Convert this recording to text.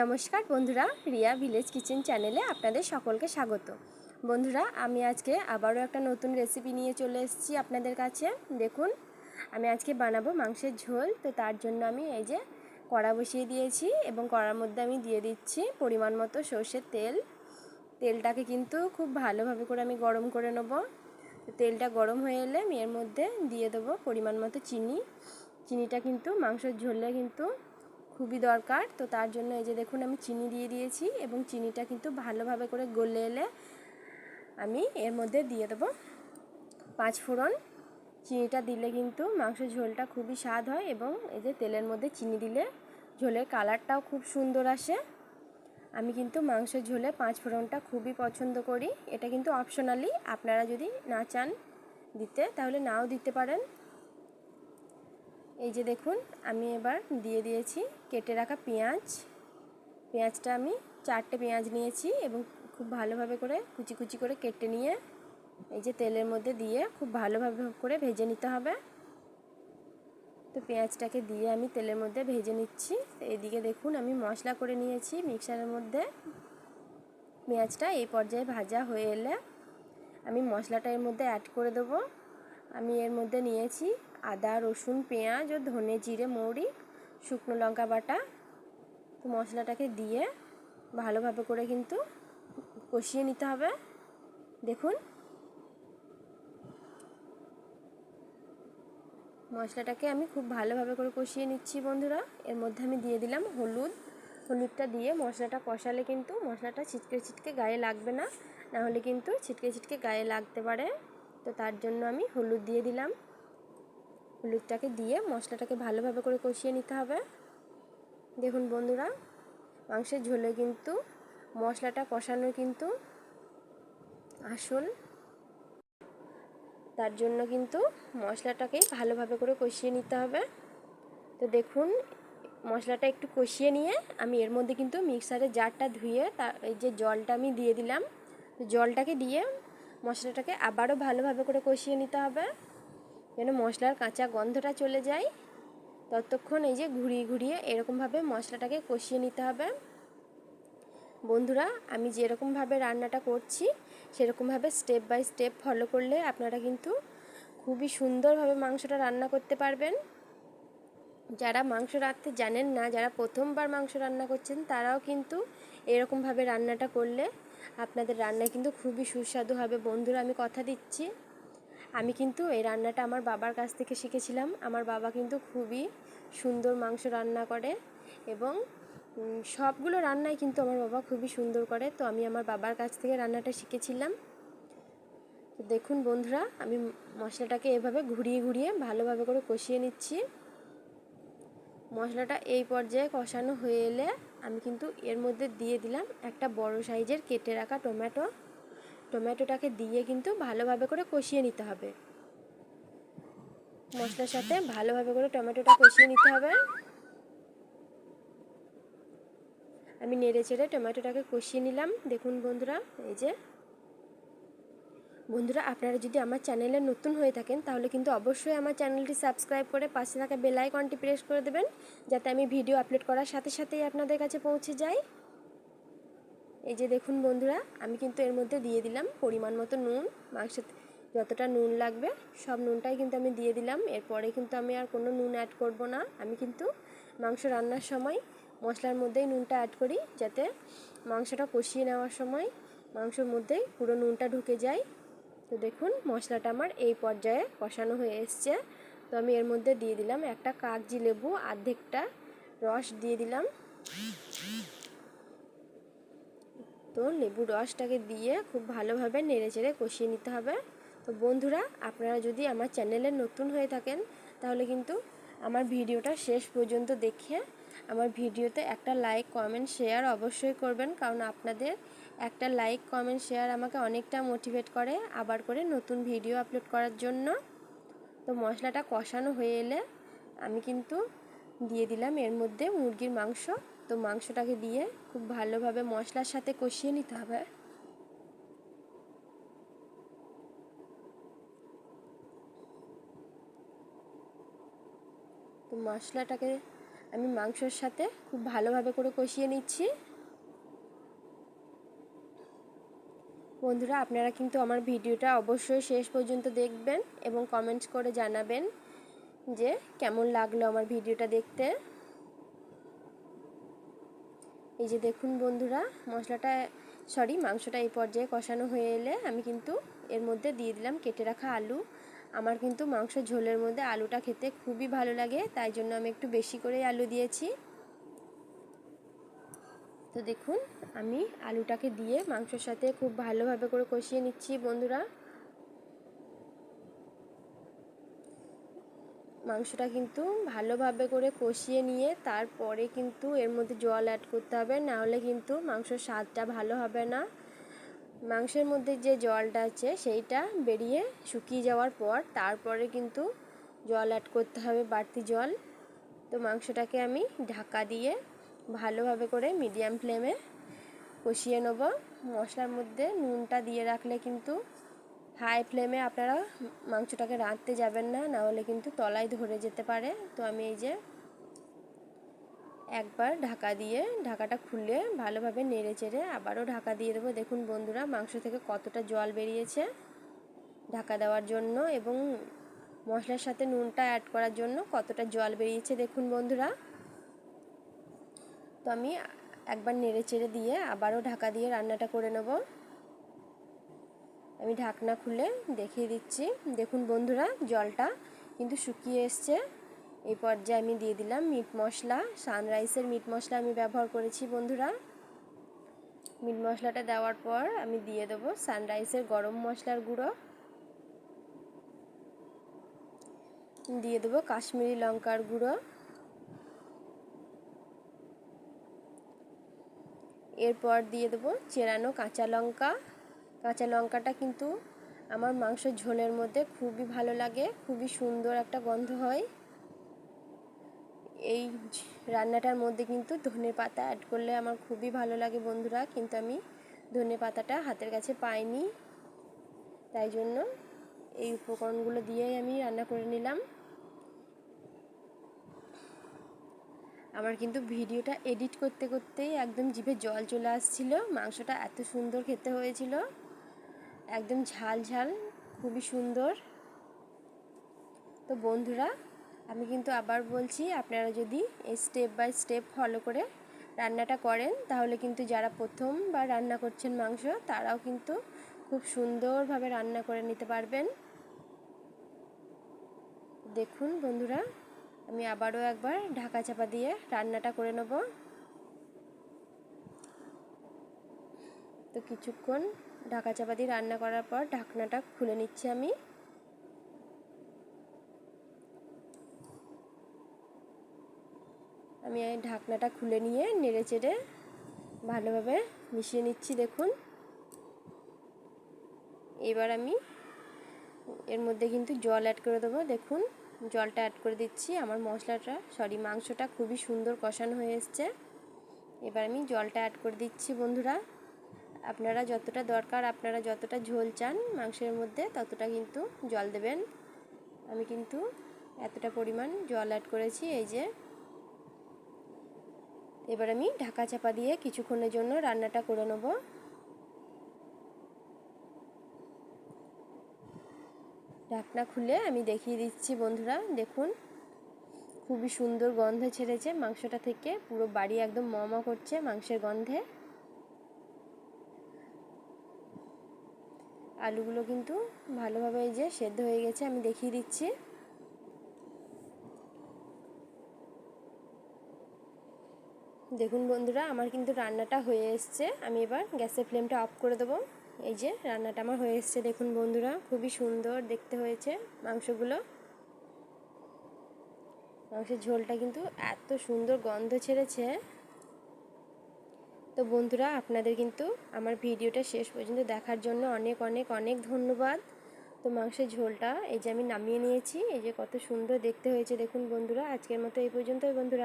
নমস্কার বন্ধুরা, Riya village kitchen চ্যানেলে আপনাদের সকলকে স্বাগত। বন্ধুরা, আমি আজকে আবারও একটা নতুন রেসিপি নিয়ে চলে এসেছি আপনাদের কাছে। দেখুন, আমি আজকে বানাবো মাংসের ঝোল, তো তার জন্য আমি এই যে কড়া বসিয়ে দিয়েছি এবং কড়ার মধ্যে আমি দিয়ে দিচ্ছি পরিমাণ মতো সর্ষের তেল। তেলটাকে কিন্তু খুব ভালোভাবে করে আমি গরম করে নেব। তেলটা গরম হয়ে এলে আমি এর মধ্যে দিয়ে দেবো পরিমাণ মতো চিনি। চিনিটা কিন্তু মাংসের ঝোলে কিন্তু খুবই দরকার। তো তার জন্য এই যে দেখুন, আমি চিনি দিয়ে দিয়েছি এবং চিনিটা কিন্তু ভালোভাবে করে গলে এলে আমি এর মধ্যে দিয়ে দেবো পাঁচ ফোড়ন। চিনিটা দিলে কিন্তু মাংসের ঝোলটা খুবই স্বাদ হয় এবং এই যে তেলের মধ্যে চিনি দিলে ঝোলের কালারটাও খুব সুন্দর আসে। আমি কিন্তু মাংসের ঝোলে পাঁচ ফোড়নটা খুবই পছন্দ করি। এটা কিন্তু অপশনালি, আপনারা যদি না চান দিতে, তাহলে নাও দিতে পারেন। এই যে দেখুন, আমি এবার দিয়ে দিয়েছি কেটে রাখা পেঁয়াজ। পেঁয়াজটা আমি চারটে পেঁয়াজ নিয়েছি এবং খুব ভালোভাবে করে কুচি কুচি করে কেটে নিয়ে এই যে তেলের মধ্যে দিয়ে খুব ভালোভাবে করে ভেজে নিতে হবে। তো পেঁয়াজটাকে দিয়ে আমি তেলের মধ্যে ভেজে নিচ্ছি। এদিকে দেখুন, আমি মশলা করে নিয়েছি মিক্সারের মধ্যে। পেঁয়াজটা এই পর্যায়ে ভাজা হয়ে এলে আমি মশলাটা এর মধ্যে অ্যাড করে দেবো। আমি এর মধ্যে নিয়েছি আদা, রসুন, পেঁয়াজ ও ধনে জিরে, মৌরি, শুকনো লঙ্কা বাটা। তো মশলাটাকে দিয়ে ভালোভাবে করে কিন্তু কষিয়ে নিতে হবে। দেখুন। মশলাটাকে আমি খুব ভালোভাবে করে কষিয়ে নিচ্ছি বন্ধুরা। এর মধ্যে আমি দিয়ে দিলাম হলুদ। হলুদটা দিয়ে মশলাটা কষালে কিন্তু মশলাটা ছিটকে ছিটকে গায়ে লাগবে না। নাহলে কিন্তু ছিটকে ছিটকে গায়ে লাগতে পারে। তো তার জন্য আমি হলুদ দিয়ে দিলাম। হলুদটাকে দিয়ে মশলাটাকে ভালোভাবে করে কষিয়ে নিতে হবে। দেখুন বন্ধুরা, মাংসের ঝোলে কিন্তু মশলাটা কষানো কিন্তু আসল। তার জন্য কিন্তু মশলাটাকে ভালোভাবে করে কষিয়ে নিতে হবে। তো দেখুন, মশলাটা একটু কষিয়ে নিয়ে আমি এর মধ্যে কিন্তু মিক্সারের জারটা ধুয়ে তার এই যে জলটা আমি দিয়ে দিলাম জলটাকে দিয়ে মশলাটাকে আবারও ভালোভাবে করে কষিয়ে নিতে হবে। যেন মশলার কাঁচা গন্ধটা চলে যায়। ততক্ষণ এই যে ঘুরিয়ে ঘুরিয়ে এরকমভাবে মশলাটাকে কষিয়ে নিতে হবে। বন্ধুরা, আমি যেরকমভাবে রান্নাটা করছি, সেরকমভাবে স্টেপ বাই স্টেপ ফলো করলে আপনারা কিন্তু খুবই সুন্দরভাবে মাংসটা রান্না করতে পারবেন। যারা মাংস রাখতে জানেন না, যারা প্রথমবার মাংস রান্না করছেন, তারাও কিন্তু এরকমভাবে রান্নাটা করলে আপনাদের রান্না কিন্তু খুবই সুস্বাদু হবে। বন্ধুরা, আমি কথা দিচ্ছি। আমি কিন্তু এই রান্নাটা আমার বাবার কাছ থেকে শিখেছিলাম। আমার বাবা কিন্তু খুবই সুন্দর মাংস রান্না করে এবং সবগুলো রান্নাই কিন্তু আমার বাবা খুবই সুন্দর করে। তো আমি আমার বাবার কাছ থেকে রান্নাটা শিখেছিলাম। তো দেখুন বন্ধুরা, আমি মশলাটাকে এভাবে ঘুরিয়ে ঘুরিয়ে ভালোভাবে করে কষিয়ে নিচ্ছি। মশলাটা এই পর্যায়ে কষানো হয়ে এলে আমি কিন্তু এর মধ্যে দিয়ে দিলাম একটা বড় সাইজের কেটে রাখা টমেটো। টমেটোটাকে দিয়ে কিন্তু ভালোভাবে করে কষিয়ে নিতে হবে। মশলার সাথে ভালোভাবে করে টমেটোটা কষিয়ে নিতে হবে। আমি নেড়ে চেড়ে টমেটোটাকে কষিয়ে নিলাম। দেখুন বন্ধুরা, এই যে। বন্ধুরা, আপনারা যদি আমার চ্যানেলে নতুন হয়ে থাকেন, তাহলে কিন্তু অবশ্যই আমার চ্যানেলটি সাবস্ক্রাইব করে পাশে থাকা বেল আইকনটি প্রেস করে দেবেন, যাতে আমি ভিডিও আপলোড করার সাথে সাথেই আপনাদের কাছে পৌঁছে যাই। এই যে দেখুন বন্ধুরা, আমি কিন্তু এর মধ্যে দিয়ে দিলাম পরিমাণ মতো নুন মাংসের যতটা নুন লাগবে, সব নুনটাই কিন্তু আমি দিয়ে দিলাম। এরপরে কিন্তু আমি আর কোনো নুন অ্যাড করব না। আমি কিন্তু মাংস রান্নার সময় মশলার মধ্যেই নুনটা অ্যাড করি, যাতে মাংসটা কষিয়ে নেওয়ার সময় মাংসর মধ্যেই পুরো নুনটা ঢুকে যায়। তো দেখুন, মশলাটা আমার এই পর্যায়ে কষানো হয়ে এসছে। তো আমি এর মধ্যে দিয়ে দিলাম একটা কাগজি লেবু, আর্ধেকটা রস দিয়ে দিলাম। তো লেবু রসটাকে দিয়ে খুব ভালোভাবে নেড়ে চেড়ে কষিয়ে নিতে হবে। তো বন্ধুরা, আপনারা যদি আমার চ্যানেলে নতুন হয়ে থাকেন, তাহলে কিন্তু আমার ভিডিওটা শেষ পর্যন্ত দেখে আমার ভিডিওতে একটা লাইক, কমেন্ট, শেয়ার অবশ্যই করবেন, কারণ আপনাদের একটা লাইক, কমেন্ট, শেয়ার আমাকে অনেকটা মোটিভেট করে আবার করে নতুন ভিডিও আপলোড করার জন্য। তো মশলাটা কষানো হয়ে এলে আমি কিন্তু দিয়ে দিলাম এর মধ্যে মুরগির মাংস। তো মাংসটাকে দিয়ে খুব ভালোভাবে মশলার সাথে কষিয়ে নিতে হবে। তো মশলাটাকে আমি মাংসর সাথে খুব ভালোভাবে করে কষিয়ে নিচ্ছি। বন্ধুরা, আপনারা কিন্তু আমার ভিডিওটা অবশ্যই শেষ পর্যন্ত দেখবেন এবং কমেন্টস করে জানাবেন যে কেমন লাগল আমার ভিডিওটা দেখতে। এই যে দেখুন বন্ধুরা, মশলাটা সরি মাংসটা এই পর্যায়ে কষানো হয়ে এলে আমি কিন্তু এর মধ্যে দিয়ে দিলাম কেটে রাখা আলু। আমার কিন্তু মাংস ঝোলের মধ্যে আলুটা খেতে খুবই ভালো লাগে, তাই জন্য আমি একটু বেশি করে আলু দিয়েছি। তো দেখুন, আমি আলুটাকে দিয়ে মাংসর সাথে খুব ভালোভাবে করে কষিয়ে নিচ্ছি বন্ধুরা। মাংসটা কিন্তু ভালোভাবে করে কষিয়ে নিয়ে তারপরে কিন্তু এর মধ্যে জল অ্যাড করতে হবে। নাহলে কিন্তু মাংসর স্বাদটা ভালো হবে না। মাংসের মধ্যে যে জলটা আছে সেইটা বেরিয়ে শুকিয়ে যাওয়ার পর তারপরে কিন্তু জল অ্যাড করতে হবে, বাড়তি জল। তো মাংসটাকে আমি ঢাকা দিয়ে ভালোভাবে করে মিডিয়াম ফ্লেমে কষিয়ে নেব। মশলার মধ্যে নুনটা দিয়ে রাখলে কিন্তু হাই ফ্লেমে আপনারা মাংসটাকে রাঁধতে যাবেন না, নাহলে কিন্তু তলায় ধরে যেতে পারে। তো আমি এই যে একবার ঢাকা দিয়ে, ঢাকাটা খুলে ভালোভাবে নেড়ে চেড়ে আবারও ঢাকা দিয়ে দেবো। দেখুন বন্ধুরা, মাংস থেকে কতটা জল বেরিয়েছে ঢাকা দেওয়ার জন্য এবং মশলার সাথে নুনটা অ্যাড করার জন্য কতটা জল বেরিয়েছে। দেখুন বন্ধুরা, তো আমি একবার নেড়ে চেড়ে দিয়ে আবারও ঢাকা দিয়ে রান্নাটা করে নেব। আমি ঢাকনা খুলে দেখিয়ে দিচ্ছি। দেখুন বন্ধুরা, জলটা কিন্তু শুকিয়ে এসছে। এই পর্যায়ে আমি দিয়ে দিলাম মিট মশলা সানরাইসের মিট মশলা আমি ব্যবহার করেছি বন্ধুরা। মিট মশলাটা দেওয়ার পর আমি দিয়ে দেবো সানরাইসের গরম মশলার গুঁড়ো। দিয়ে দেবো কাশ্মীরি লঙ্কার গুঁড়ো। এরপর দিয়ে দেবো চেরানো কাঁচা লঙ্কা। কাঁচা লঙ্কাটা কিন্তু আমার মাংস ঝোলের মধ্যে খুবই ভালো লাগে, খুবই সুন্দর একটা গন্ধ হয়। এই রান্নাটার মধ্যে কিন্তু ধনে পাতা অ্যাড করলে আমার খুবই ভালো লাগে বন্ধুরা, কিন্তু আমি ধনে পাতাটা হাতের কাছে পাইনি। তাই জন্য এই উপকরণগুলো দিয়েই আমি রান্না করে নিলাম। আমার কিন্তু ভিডিওটা এডিট করতে, করতেই একদম জিভে জল চলে আসছিল, মাংসটা এত সুন্দর খেতে হয়েছিল। একদম ঝাল ঝাল, খুবই সুন্দর। তো বন্ধুরা, আমি কিন্তু আবার বলছি, আপনারা যদি এই স্টেপ বাই স্টেপ ফলো করে রান্নাটা করেন, তাহলে কিন্তু যারা প্রথম বা রান্না করছেন মাংস, তারাও কিন্তু খুব সুন্দরভাবে রান্না করে নিতে পারবেন। দেখুন বন্ধুরা, আমি আবারও একবার ঢাকা চাপা দিয়ে রান্নাটা করে নেব। তো কিছুক্ষণ ঢাকা চাপা দিয়ে রান্না করার পর ঢাকনাটা খুলে নিচ্ছি আমি। আমি ঢাকনাটা খুলে নিয়ে নেড়ে চেড়ে ভালোভাবে মিশিয়ে নিচ্ছি, দেখুন। এবার আমি এর মধ্যে কিন্তু জল অ্যাড করে দেবো, দেখুন। জলটা অ্যাড করে দিচ্ছি, আমার মশলাটা সরি মাংসটা খুবই সুন্দর কষানো হয়ে এসছে। এবার আমি জলটা অ্যাড করে দিচ্ছি, বন্ধুরা। আপনারা যতটা দরকার, আপনারা যতটা ঝোল চান মাংসের মধ্যে, ততটা কিন্তু জল দেবেন। আমি কিন্তু এতটা পরিমাণ জল অ্যাড করেছি, এই যে। এবার আমি ঢাকা চাপা দিয়ে কিছুক্ষণের জন্য রান্নাটা করে নেব। ঢাকনা খুলে আমি দেখিয়ে দিচ্ছি, বন্ধুরা, দেখুন। খুবই সুন্দর গন্ধ ছেড়েছে মাংসটা থেকে, পুরো বাড়ি একদম মমা করছে মাংসের গন্ধে। আলুগুলো কিন্তু ভালোভাবে এই যে সেদ্ধ হয়ে গেছে, আমি দেখিয়ে দিচ্ছি। দেখুন বন্ধুরা, আমার কিন্তু রান্নাটা হয়ে এসছে। আমি এবার গ্যাসের ফ্লেমটা অফ করে দেবো। এই যে রান্নাটা আমার হয়ে এসছে, দেখুন বন্ধুরা, খুবই সুন্দর দেখতে হয়েছে মাংসগুলো। মাংসের ঝোলটা কিন্তু এত সুন্দর গন্ধ ছেড়েছে। তো বন্ধুরা, আপনাদের কিন্তু আমার ভিডিওটা শেষ পর্যন্ত দেখার জন্য অনেক অনেক অনেক ধন্যবাদ। তো মাংসের ঝোলটা এই যে আমি নামিয়ে নিয়েছি, এই যে কত সুন্দর দেখতে হয়েছে। দেখুন বন্ধুরা, আজকের মতো এই পর্যন্তই বন্ধুরা।